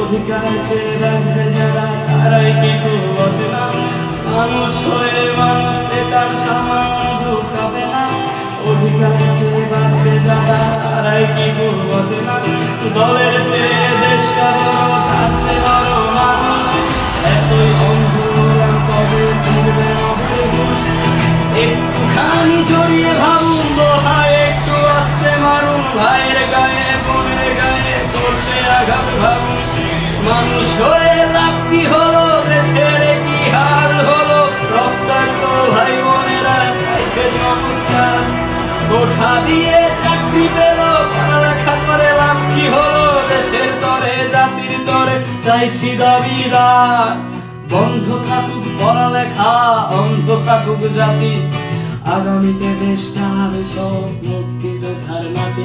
অধিকার চেয়ে বাঁচবে যারা, তারাই কি খুব বোঝে না মানুষ হয়ে মানুষ পেতাম সামান্য পাবে না। অধিকার চেয়ে বাঁচবে যারা, তারাই কি খুব বোঝে না দলের চেয়ে দেশটা বড় তার মানুষ। এতই অন্ধুরা কবে ফিরবে হুঁশ? একটুখানি জড়িয়ে দোহায় একটু আস্তে মারুন। ভাইয়ের গায়ে, বোনের গায়ে করলে আঘাত ভাবুন। মানুষ হয়ে লাভ কি ভাই বোনেরা চাইছে সংস্কার। কোঠা দিয়ে চাকরি পেল, পড়ালেখা করে লাভ কি হলো? দেশের তরে, জাতির তরে চাইছি দাবিদার বন্ধ থাকুক পড়ালেখা, অন্ধ থাকুক জাতি। আগামীতে দেশ চালাবে সব মুক্তিযোদ্ধার নাতি